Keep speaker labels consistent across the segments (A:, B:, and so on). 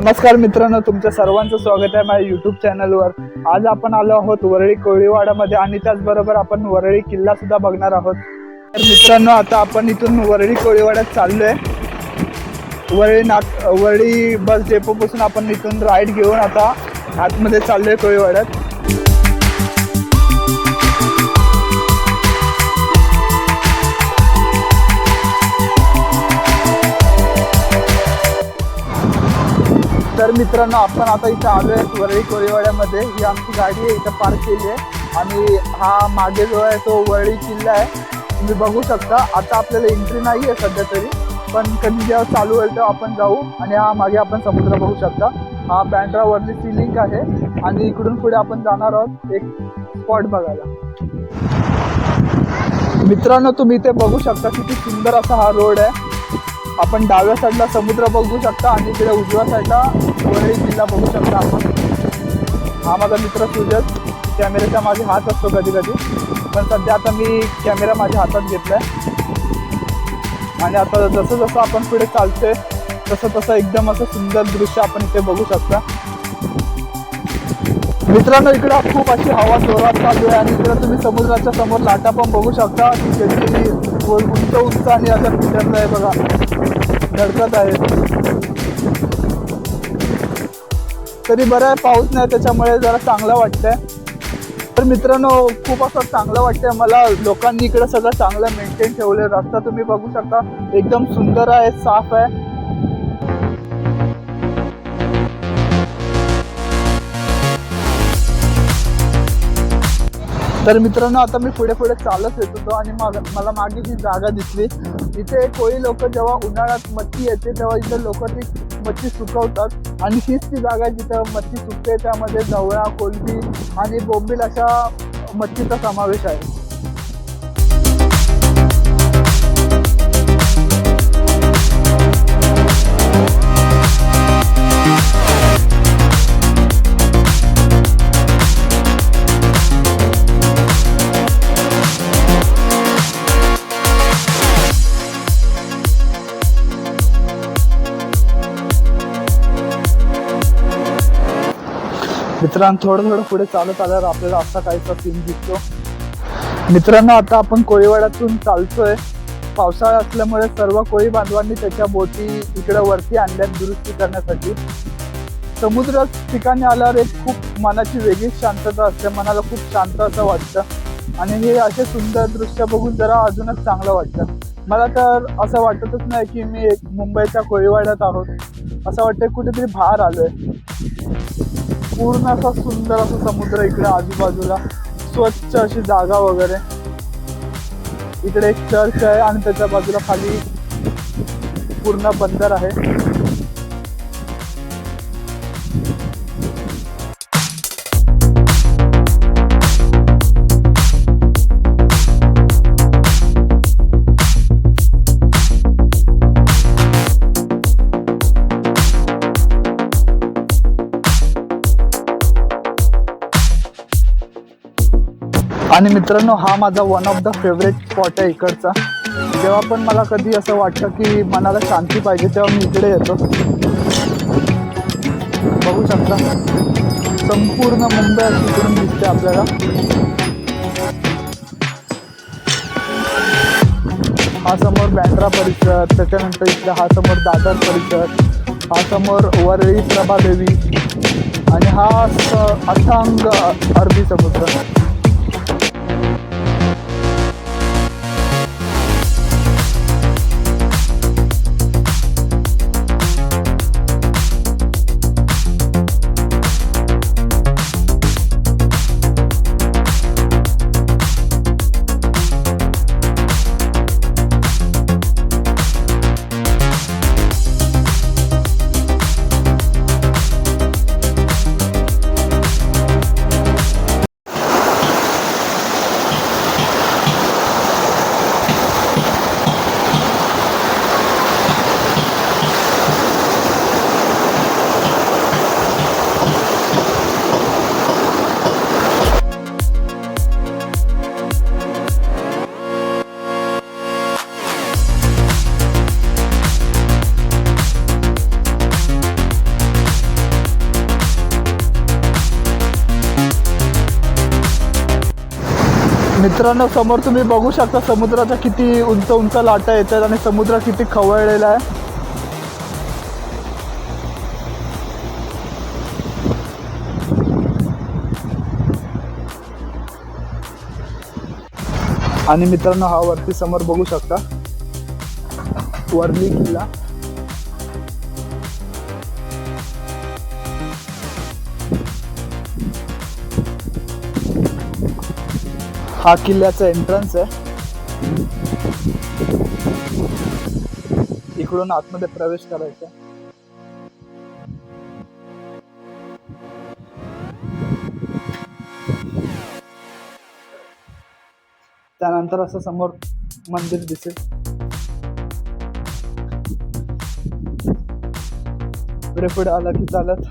A: नमस्कार मित्रांनो तुमच्या सर्वांचं स्वागत आहे माझ्या युट्यूब चॅनलवर आज आपण आलो आहोत वरळी कोळीवाडामध्ये आणि त्याचबरोबर आपण वरळी किल्ला सुद्धा बघणार आहोत. तर मित्रांनो आता आपण इथून वरळी कोळीवाड्यात चाललोय. वरळी नाक वरळी बस डेपोपासून आपण इथून राईड घेऊन आता आतमध्ये चाललोय कोळीवाड्यात. तर मित्रांनो आपण आता इथं आलो आहे वरळी कोळीवाड्यामध्ये ही आमची गाडी आहे इथं पार्क केली आहे. आणि हा मागे जो आहे तो वरळी किल्ला आहे. तुम्ही बघू शकता. आता आपल्याला एंट्री नाही आहे सध्या तरी पण कधी जेव्हा चालू होईल तेव्हा आपण जाऊ आणि हा मागे आपण समुद्र बघू शकता. हा बँड्रावरली सिलिंग आहे आणि इकडून पुढे आपण जाणार आहोत एक स्पॉट बघायला. मित्रांनो तुम्ही इथे बघू शकता किती सुंदर असा हा रोड आहे. आपण डाव्या साईडला समुद्र बघू शकता आणि इकडे उजव्या साईडला वरळी जिल्हा बघू शकता आपण. हा माझा मित्र सुजत कॅमेऱ्याच्या माझे हात असतो कधी कधी पण सध्या आता मी कॅमेरा माझ्या हातात घेतलाय. आणि आता जसं जसं आपण पुढे चालतोय तसं तसं एकदम असं सुंदर दृश्य आपण इथे बघू शकता. मित्रांनो इकडं खूप अशी हवा जोरात चालू आहे आणि इकडे तुम्ही समुद्राच्या समोर लाटा पण बघू शकता. की उंच उंच आणि असं फिरत आहे बघा. धडकत आहे. तरी बरं आहे पाऊस नाही त्याच्यामुळे जरा चांगलं वाटतंय. तर मित्रांनो खूप असं चांगलं वाटतंय मला. लोकांनी इकडे सगळं चांगलं मेंटेन ठेवलंय. रस्ता तुम्ही बघू शकता. एकदम सुंदर आहे साफ आहे. तर मित्रांनो आता मी पुढे पुढे चालत येत होतो आणि मग मला मागे जी जागा दिसली इथे कोळी लोक जेव्हा उन्हाळ्यात मच्छी येते तेव्हा इथे लोक ती मच्छी सुकवतात. आणि हीच ती जागा आहे जिथं मच्छी सुकते त्यामध्ये जवळा कोलबी आणि बोंबील अशा मच्छीचा समावेश आहे. मित्रांनो थोडं थोडं पुढे चालत आल्यावर आपल्याला असा काहीसा सीन दिसतो. मित्रांनो आता आपण कोळीवाड्यातून चालतोय. पावसाळा असल्यामुळे सर्व कोळी बांधवांनी त्याच्या बोटी इकडे वरती आणल्यात दुरुस्ती करण्यासाठी. समुद्र ठिकाणी आल्यावर एक खूप मनाची वेगळीच शांतता असते मनाला खूप शांत असं वाटतं. आणि हे असे सुंदर दृश्य बघून जरा अजूनच चांगलं वाटतं. मला तर असं वाटतच नाही की मी एक मुंबईच्या कोळीवाड्यात आहोत. असं वाटतं कुठेतरी बाहेर आलोय. पूर्ण असा सुंदर असा समुद्र इकडे आजूबाजूला. स्वच्छ अशी जागा वगैरे. इकडे एक चर्च आहे आणि त्याच्या बाजूला खाली पूर्ण बंदर आहे. आणि मित्रांनो हा माझा one of the favourite spot आहे इकडचा. जेव्हा पण मला कधी असं वाटतं की मनाला शांती पाहिजे तेव्हा मी इकडे येतो. बघू शकता. संपूर्ण मुंबई अशी इकडून दिसते आपल्याला. हा समोर बँड्रा परिसर त्याच्यानंतर इथला हा समोर दादर परिसर हा समोर वरळी प्रभादेवी आणि हा स- अथांग अरबी समुद्र. मित्रांनो समोर तुम्ही बघू शकता समुद्राच्या किती उंच उंच लाटा येतात आणि समुद्र किती खवळलेला आहे. आणि मित्रांनो हा वरती समोर बघू शकता. वरली किल्ला. हा किल्ल्याचा एंट्रन्स आहे. इकडून आतमध्ये प्रवेश करायचा. त्यानंतर असं समोर मंदिर दिसेल. पुढे आलं की चालत.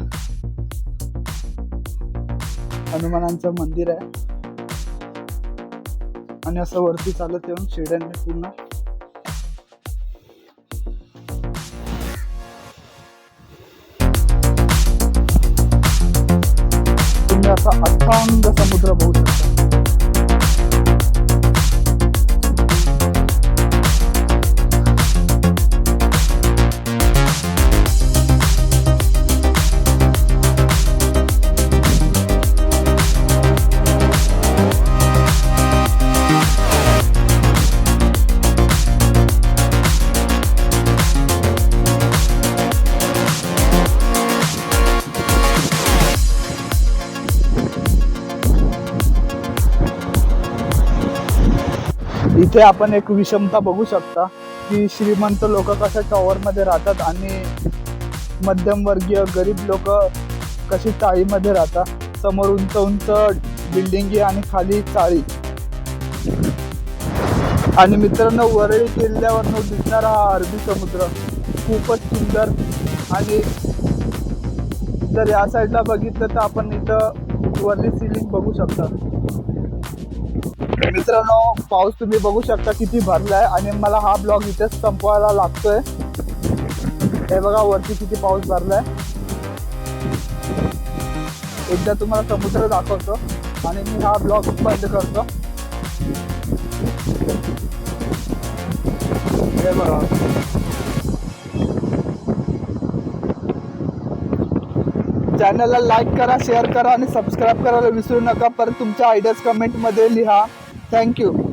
A: हनुमानांचं मंदिर आहे. आणि असं वरती चालत येऊन शिड्यांनी पूर्ण. तुम्ही असा अथांग समुद्र बघू शकता. इथे आपण एक विषमता बघू शकता की श्रीमंत लोक कशा टॉवरमध्ये राहतात आणि मध्यमवर्गीय गरीब लोक कशी चाळीमध्ये राहतात. समोर उंच उंच बिल्डिंगी आणि खाली चाळी. आणि मित्रांनो वरळी किल्ल्यावरनं दिसणारा हा अरबी समुद्र खूपच सुंदर आणि जर या साईडला बघितलं तर आपण इथं वरली सिलिंग बघू शकता. मित्रांनो पाऊस तुम्ही बघू शकता किती भरलाय आणि मला हा ब्लॉग इथेच संपवायला लागतोय. हे बघा वरती किती पाऊस भरलाय. एकदा तुम्हाला समुद्र दाखवतो आणि मी हा ब्लॉग बंद करतो. हे बघा. चॅनलला लाईक करा शेअर करा आणि सबस्क्राईब करायला विसरू नका. परत तुमच्या आयडियाज कमेंटमध्ये लिहा. Thank you.